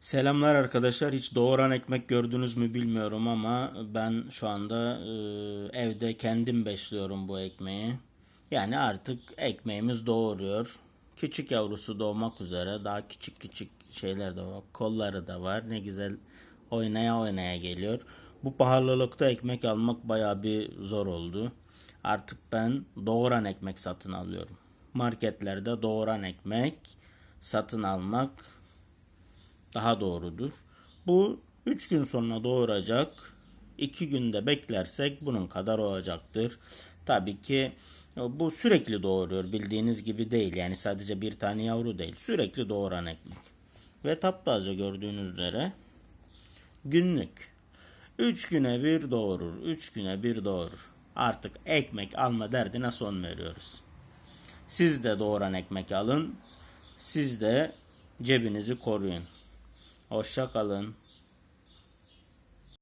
Selamlar arkadaşlar. Hiç doğuran ekmek gördünüz mü bilmiyorum ama ben şu anda e, evde kendim besliyorum bu ekmeği. Yani artık ekmeğimiz doğuruyor. Küçük yavrusu doğmak üzere. Daha küçük küçük şeyler de var. Kolları da var. Ne güzel oynaya oynaya geliyor. Bu pahalılıkta ekmek almak baya bir zor oldu. Artık ben doğuran ekmek satın alıyorum. Marketlerde doğuran ekmek satın almak daha doğrudur. Bu 3 gün sonra doğuracak. 2 günde beklersek bunun kadar olacaktır. Tabii ki e, bu sürekli doğuruyor bildiğiniz gibi değil. Yani sadece bir tane yavru değil. Sürekli doğuran ekmek. Ve taptaze gördüğünüz üzere günlük. 3 güne bir doğurur. 3 güne bir doğurur. Artık ekmek alma derdine son veriyoruz. Siz de doğuran ekmek alın. Siz de cebinizi koruyun. Hoşça kalın.